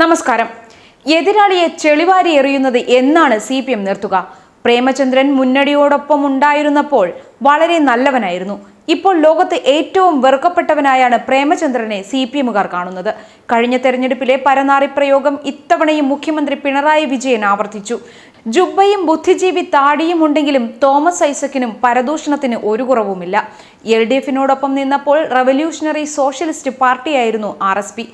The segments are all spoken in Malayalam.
നമസ്കാരം. എതിരാളിയെ ചെളിവാരി എറിയുന്നത് എന്നാണ് സി പി എം നിർത്തുക. പ്രേമചന്ദ്രൻ മുന്നണിയോടൊപ്പം ഉണ്ടായിരുന്നപ്പോൾ വളരെ നല്ലവനായിരുന്നു. ഇപ്പോൾ ലോകത്ത് ഏറ്റവും വെറുക്കപ്പെട്ടവനായാണ് പ്രേമചന്ദ്രനെ സി പി എമ്മുകാർ കാണുന്നത്. കഴിഞ്ഞ തെരഞ്ഞെടുപ്പിലെ പരനാറി പ്രയോഗം ഇത്തവണയും മുഖ്യമന്ത്രി പിണറായി വിജയൻ ആവർത്തിച്ചു. ജുബ്ബയും ബുദ്ധിജീവി താടിയും ഉണ്ടെങ്കിലും തോമസ് ഐസക്കിനും പരദൂഷണത്തിന് ഒരു കുറവുമില്ല. എൽ ഡി എഫിനോടൊപ്പം നിന്നപ്പോൾ റവല്യൂഷണറി സോഷ്യലിസ്റ്റ് പാർട്ടിയായിരുന്നു ആർ എസ് പി.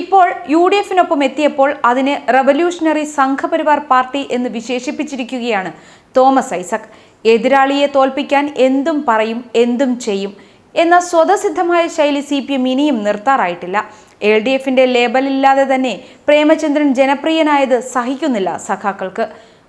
ഇപ്പോൾ യു ഡി എഫിനൊപ്പം എത്തിയപ്പോൾ അതിനെ റവല്യൂഷണറി സംഘപരിവാർ പാർട്ടി എന്ന് വിശേഷിപ്പിച്ചിരിക്കുകയാണ് തോമസ് ഐസക്. എതിരാളിയെ തോൽപ്പിക്കാൻ എന്തും പറയും എന്തും ചെയ്യും എന്ന സ്വതസിദ്ധമായ ശൈലി സി പി എം ഇനിയും നിർത്താറായിട്ടില്ല. എൽ ഡി എഫിന്റെ ലേബലില്ലാതെ തന്നെ പ്രേമചന്ദ്രൻ ജനപ്രിയനായത് സഹിക്കുന്നില്ല സഖാക്കൾക്ക്.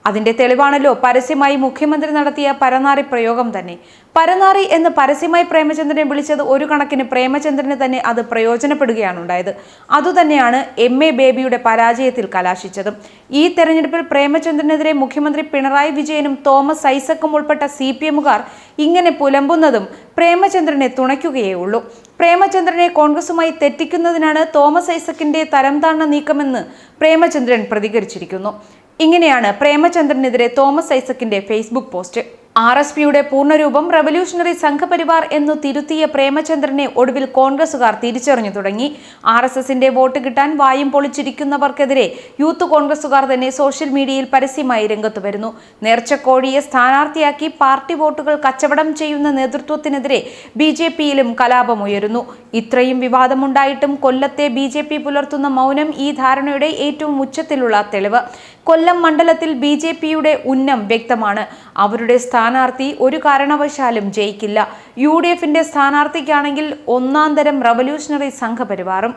അതിന്റെ തെളിവാണല്ലോ പരസ്യമായി മുഖ്യമന്ത്രി നടത്തിയ പരനാറി പ്രയോഗം തന്നെ. പരനാറി എന്ന് പരസ്യമായി പ്രേമചന്ദ്രനെ വിളിച്ചത് ഒരു കണക്കിന് പ്രേമചന്ദ്രന് തന്നെ അത് പ്രയോജനപ്പെടുകയാണ് ഉണ്ടായത് അതുതന്നെയാണ് എം എ ബേബിയുടെ പരാജയത്തിൽ കലാശിച്ചതും. ഈ തെരഞ്ഞെടുപ്പിൽ പ്രേമചന്ദ്രനെതിരെ മുഖ്യമന്ത്രി പിണറായി വിജയനും തോമസ് ഐസക്കും ഉൾപ്പെട്ട സി പി എമ്മുകാർ ഇങ്ങനെ പുലമ്പുന്നതും പ്രേമചന്ദ്രനെ തുണയ്ക്കുകയേ ഉള്ളൂ. പ്രേമചന്ദ്രനെ കോൺഗ്രസുമായി തെറ്റിക്കുന്നതിനാണ് തോമസ് ഐസക്കിന്റെ തരംതാണ നീക്കമെന്ന് പ്രേമചന്ദ്രൻ പ്രതികരിച്ചിരിക്കുന്നു. ഇങ്ങനെയാണ് പ്രേമചന്ദ്രനെതിരെ തോമസ് ഐസക്കിന്റെ ഫേസ്ബുക്ക് പോസ്റ്റ്. ആർ എസ് പിയുടെ പൂർണരൂപം റവല്യൂഷണറി സംഘപരിവാർ എന്നു തിരുത്തിയ പ്രേമചന്ദ്രനെ ഒടുവിൽ കോൺഗ്രസുകാർ തിരിച്ചറിഞ്ഞു തുടങ്ങി. ആർ എസ് എസിന്റെ വോട്ട് കിട്ടാൻ വായും പൊളിച്ചിരിക്കുന്നവർക്കെതിരെ യൂത്ത് കോൺഗ്രസുകാർ തന്നെ സോഷ്യൽ മീഡിയയിൽ പരസ്യമായി രംഗത്ത് വരുന്നു. നേർച്ചക്കോഴിയെ സ്ഥാനാർത്ഥിയാക്കി പാർട്ടി വോട്ടുകൾ കച്ചവടം ചെയ്യുന്ന നേതൃത്വത്തിനെതിരെ ബി ജെ പിയിലും കലാപമുയരുന്നു. ഇത്രയും വിവാദമുണ്ടായിട്ടും കൊല്ലത്തെ ബി ജെ പി പുലർത്തുന്ന മൗനം ഈ ധാരണയുടെ ഏറ്റവും ഉച്ചത്തിലുള്ള തെളിവ്. കൊല്ലം മണ്ഡലത്തിൽ ബി ജെ പിയുടെ ഉന്നം വ്യക്തമാണ്. അവരുടെ സ്ഥാനാർത്ഥി ഒരു കാരണവശാലും ജയിക്കില്ല. യു ഡി എഫിന്റെ സ്ഥാനാർത്ഥിക്കാണെങ്കിൽ ഒന്നാം തരം റവല്യൂഷണറി സംഘപരിവാറും.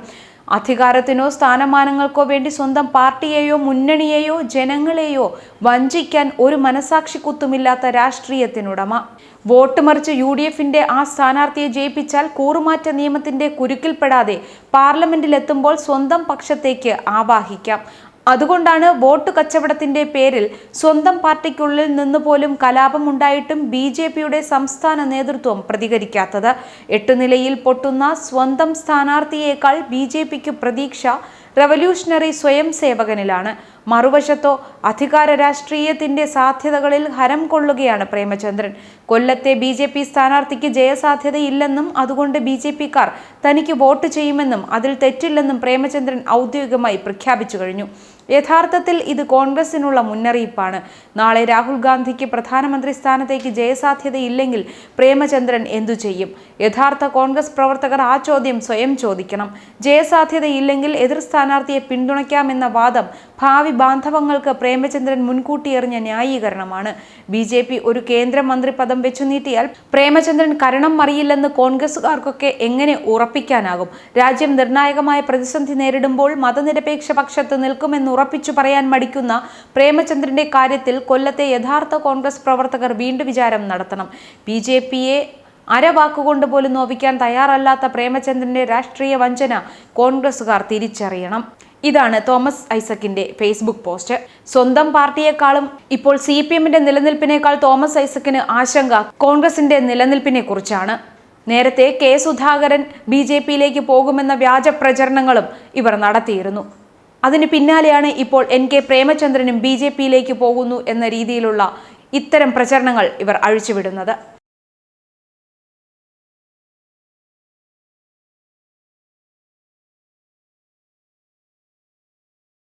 അധികാരത്തിനോ സ്ഥാനമാനങ്ങൾക്കോ വേണ്ടി സ്വന്തം പാർട്ടിയെയോ മുന്നണിയെയോ ജനങ്ങളെയോ വഞ്ചിക്കാൻ ഒരു മനസാക്ഷി കുത്തുമില്ലാത്ത രാഷ്ട്രീയത്തിനുടമ. വോട്ട് മറിച്ച് യു ഡി എഫിന്റെ ആ സ്ഥാനാർത്ഥിയെ ജയിപ്പിച്ചാൽ കൂറുമാറ്റ നിയമത്തിന്റെ കുരുക്കിൽപ്പെടാതെ പാർലമെന്റിലെത്തുമ്പോൾ സ്വന്തം പക്ഷത്തേക്ക് ആവാഹിക്കാം. അതുകൊണ്ടാണ് വോട്ട് കച്ചവടത്തിന്റെ പേരിൽ സ്വന്തം പാർട്ടിക്കുള്ളിൽ നിന്ന് പോലും കലാപമുണ്ടായിട്ടും ബി ജെ പിയുടെ സംസ്ഥാന നേതൃത്വം പ്രതികരിക്കാത്തത്. എട്ടുനിലയിൽ പൊട്ടുന്ന സ്വന്തം സ്ഥാനാർത്ഥിയേക്കാൾ ബി ജെ പിക്ക് പ്രതീക്ഷ റവല്യൂഷണറി സ്വയം സേവകനിലാണ് മറുവശത്തോ അധികാര രാഷ്ട്രീയത്തിന്റെ സാധ്യതകളിൽ ഹരം കൊള്ളുകയാണ് പ്രേമചന്ദ്രൻ. കൊല്ലത്തെ ബി ജെ പി സ്ഥാനാർത്ഥിക്ക് ജയസാധ്യതയില്ലെന്നും അതുകൊണ്ട് ബി ജെ പിക്കാർ തനിക്ക് വോട്ട് ചെയ്യുമെന്നും അതിൽ തെറ്റില്ലെന്നും പ്രേമചന്ദ്രൻ ഔദ്യോഗികമായി പ്രഖ്യാപിച്ചു കഴിഞ്ഞു. യഥാർത്ഥത്തിൽ ഇത് കോൺഗ്രസിനുള്ള മുന്നറിയിപ്പാണ്. നാളെ രാഹുൽ ഗാന്ധിക്ക് പ്രധാനമന്ത്രി സ്ഥാനത്തേക്ക് ജയസാധ്യതയില്ലെങ്കിൽ പ്രേമചന്ദ്രൻ എന്തു ചെയ്യും? യഥാർത്ഥ കോൺഗ്രസ് പ്രവർത്തകർ ആ ചോദ്യം സ്വയം ചോദിക്കണം. ജയസാധ്യതയില്ലെങ്കിൽ എതിർ സ്ഥാനാർത്ഥിയെ പിന്തുണയ്ക്കാമെന്ന വാദം ഭാവി ബാന്ധവങ്ങൾക്ക് പ്രേമചന്ദ്രൻ മുൻകൂട്ടി എറിഞ്ഞ ന്യായീകരണമാണ്. ബി ജെ പി ഒരു കേന്ദ്രമന്ത്രി പദം വെച്ചു നീട്ടിയാൽ പ്രേമചന്ദ്രൻ കരണം മറിയില്ലെന്ന് കോൺഗ്രസുകാർക്കൊക്കെ എങ്ങനെ ഉറപ്പിക്കാനാകും? രാജ്യം നിർണായകമായ പ്രതിസന്ധി നേരിടുമ്പോൾ മതനിരപേക്ഷ പക്ഷത്ത് നിൽക്കുമെന്ന് ഉറപ്പിച്ചു പറയാൻ മടിക്കുന്ന പ്രേമചന്ദ്രന്റെ കാര്യത്തിൽ കൊല്ലത്തെ യഥാർത്ഥ കോൺഗ്രസ് പ്രവർത്തകർ വീണ്ടും വിചാരം നടത്തണം. ബി ജെ പിയെ അരവാക്കുകൊണ്ട് പോലും നോവിക്കാൻ തയ്യാറല്ലാത്ത പ്രേമചന്ദ്രന്റെ രാഷ്ട്രീയ വഞ്ചന കോൺഗ്രസുകാർ തിരിച്ചറിയണം. ഇതാണ് തോമസ് ഐസക്കിന്റെ ഫേസ്ബുക്ക് പോസ്റ്റ്. സ്വന്തം പാർട്ടിയെക്കാളും ഇപ്പോൾ സി പി എമ്മിന്റെ നിലനിൽപ്പിനേക്കാൾ തോമസ് ഐസക്കിന് ആശങ്ക കോൺഗ്രസിന്റെ നിലനിൽപ്പിനെ കുറിച്ചാണ് നേരത്തെ കെ സുധാകരൻ ബി ജെ പിയിലേക്ക് പോകുമെന്ന വ്യാജ പ്രചരണങ്ങളും ഇവർ നടത്തിയിരുന്നു. അതിന് പിന്നാലെയാണ് ഇപ്പോൾ എൻ കെ പ്രേമചന്ദ്രനും ബി ജെ പിയിലേക്ക് പോകുന്നു എന്ന രീതിയിലുള്ള ഇത്തരം പ്രചരണങ്ങൾ ഇവർ അഴിച്ചുവിടുന്നത്.